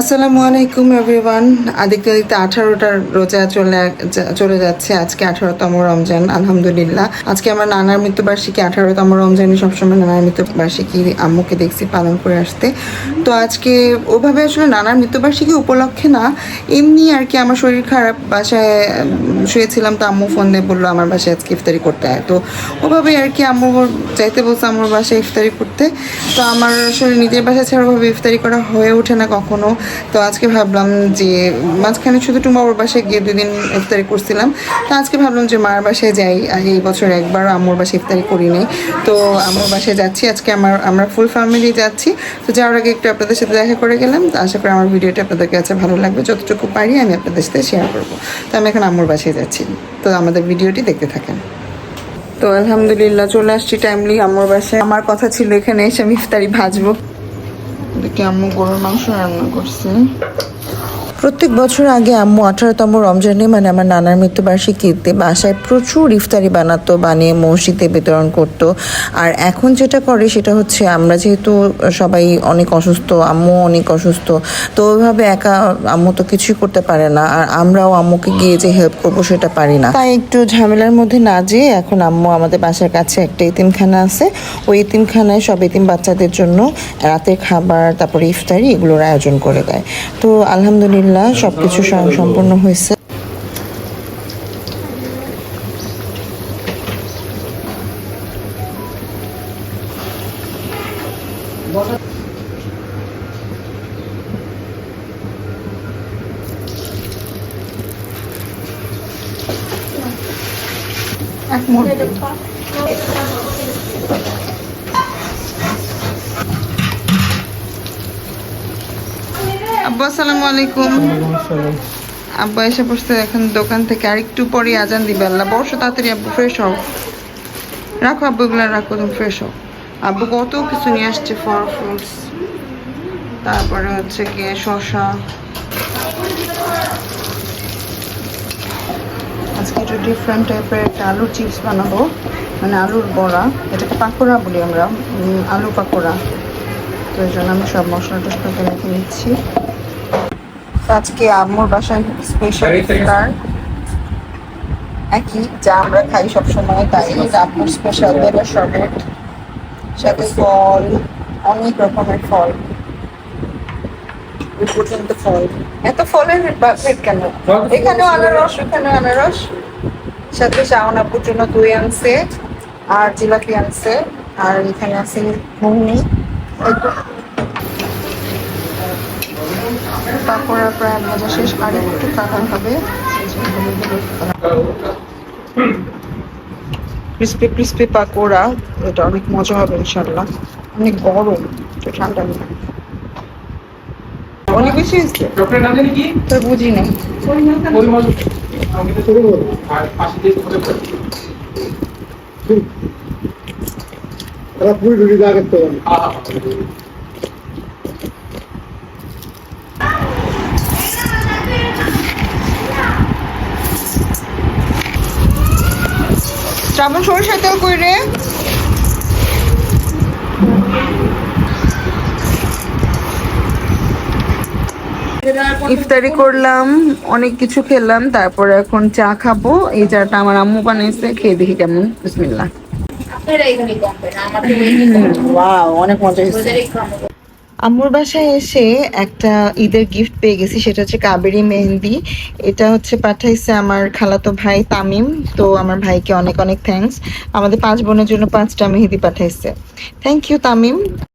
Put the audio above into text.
আসসালামু আলাইকুম এভরিওয়ান আদিকে দিতে আঠারোটার রোজা চলে চলে যাচ্ছে আজকে আঠারোতম রমজান, আলহামদুলিল্লাহ। আজকে আমার নানার মৃত্যুবার্ষিকী, আঠারোতম রমজানে সবসময় নানার মৃত্যুবার্ষিকী আম্মুকে দেখছি পালন করে আসতে। তো আজকে ওভাবে আসলে নানার মৃত্যুবার্ষিকী উপলক্ষে না, এমনি আর কি আমার শরীর খারাপ, বাসায় শুয়েছিলাম তো আম্মু ফোন দিয়ে বলল আমার বাসায় আজকে ইফতারি করতে হয় তো ওভাবেই আর কি আম্মু চাইতে বলছে আমার বাসায় ইফতারি করতে। তো আমার আসলে নিজের বাসায় ছাড়া ওভাবে ইফতারি করা হয়ে ওঠে না কখনো। তো আজকে ভাবলাম যে মাঝখানে শুধু একটু বাবার বাসায় গিয়ে দুই দিন ইফতারি করছিলাম। তো আজকে ভাবলাম যে মার বাসায় যাই। এই বছর একবার আম্মুর বাসায় ইফতারি করি নাই। তো আম্মুর বাসায় যাচ্ছি। আজকে আমার, আমরা ফুল ফ্যামিলি যাচ্ছি। তো যাওয়ার আগে একটু আপনাদের সাথে দেখা করে গেলাম। তো আশা করি আমার ভিডিওটা আপনাদের কাছে ভালো লাগবে। যতটুকু পারি আমি আপনাদের সাথে শেয়ার করব। তো আমি এখন আম্মুর বাসায় যাচ্ছি। তো আমাদের ভিডিওটি দেখতে থাকেন। তো আলহামদুলিল্লাহ চলে আসছি টাইমলি আম্মুর বাসায়। আমার কথা ছিল এখানে এসে আমি ইফতারি ভাজবো। দেখি আমি গরুর মাংস রান্না করছে। প্রত্যেক বছর আগে আম্মু আঠারোতম রমজানে মানে আমার নানার মৃত্যুবার্ষিকীতে বাসায় প্রচুর ইফতারি বানাতো, বানিয়ে মসজিদে বিতরণ করত। আর এখন যেটা করে সেটা হচ্ছে আমরা যেহেতু সবাই অনেক অসুস্থ আম্মু অনেক অসুস্থ, তো ওইভাবে একা আম্মু তো কিছুই করতে পারে না। আর আমরাও আম্মুকে গিয়ে যে হেল্প করব সেটা পারি না। তাই একটু ঝামেলার মধ্যে না যেয়ে এখন আম্মু আমাদের বাসার কাছে একটা ইতিমখানা আছে। ওই ইতিমখানায় সব ইতিম বাচ্চাদের জন্য রাতের খাবার, তারপরে ইফতারি এগুলোর আয়োজন করে দেয়। তো আলহামদুলিল্লাহ সবকিছু স্বয়ং সম্পূর্ণ হয়েছে। এক আব্বু, আসসালামু আলাইকুম। আব্বু এসে পড়ছে এখন দোকান থেকে। আর একটু পরে আজান দিবে আল্লাহ। বসো তাড়াতাড়ি আব্বু ফ্রেশ হও। রাখো আব্বু, এগুলো রাখো, তুমি ফ্রেশ হও। আব্বু কত কিছু নিয়ে আসছে, ফল ফ্রুটস তারপরে হচ্ছে গিয়ে শসা। আজকে একটু ডিফারেন্ট টাইপের একটা আলুর চিপস বানাবো। মানে আলুর বড়া। এটাকে পাকোড়া বলি আমরা। আলু পাকোড়া। তো এই জন্য আমি সব মশলা টসলা রেখে নিচ্ছি। আজকে আম্মুর বাসায় স্পেশাল ইফতার একই যা আমরা খাই সব সময় তাই আম্মুর স্পেশাল বেলা শরবত। সাথে ফল অনেক রকমের ফল। পর্যন্ত ফল। এত ফলের বাকেট কেন? এখানেও আনারস ওখানেও আনারস। সাথে শাওন জন্য দই আনছে আর জিলাপি আনছে আর এখানে আছে ঘুগনি পাকোড়া প্রায় ভাজা শেষ আর একটু কাটা হবে। ক্রিস্পি ক্রিস্পি পাকোড়া এটা অনেক মজা হবে ইনশাল্লাহ অনেক গরম তো ঠান্ডা নেই। অনেক বেশি হয়েছে? ডক্টর নাম জানি কি? তো বুঝি না পরিমাণ আমি তো শুরু করব আর পাশে দিয়ে করে ওরা পুরি টুরি আগে তো শ্রাবণ সরিষার তেল কই রে? ইফতারি করলাম অনেক কিছু খেলাম তারপরে এখন চা খাব। এই চাটা আমার আম্মু বানাইছে খেয়ে দেখি কেমন। বিসমিল্লাহ। ওয়াও অনেক মজা হয়েছে। আম্মুর বাসায় এসে একটা ঈদের গিফট পেয়ে গেছি, সেটা হচ্ছে কাবেরি মেহেন্দি। এটা হচ্ছে পাঠাইছে আমার খালাতো ভাই তামিম, তো আমার ভাইকে অনেক অনেক থ্যাংকস আমাদের পাঁচ বোনের জন্য পাঁচটা মেহেদি পাঠাইছে। Thank you Tamim.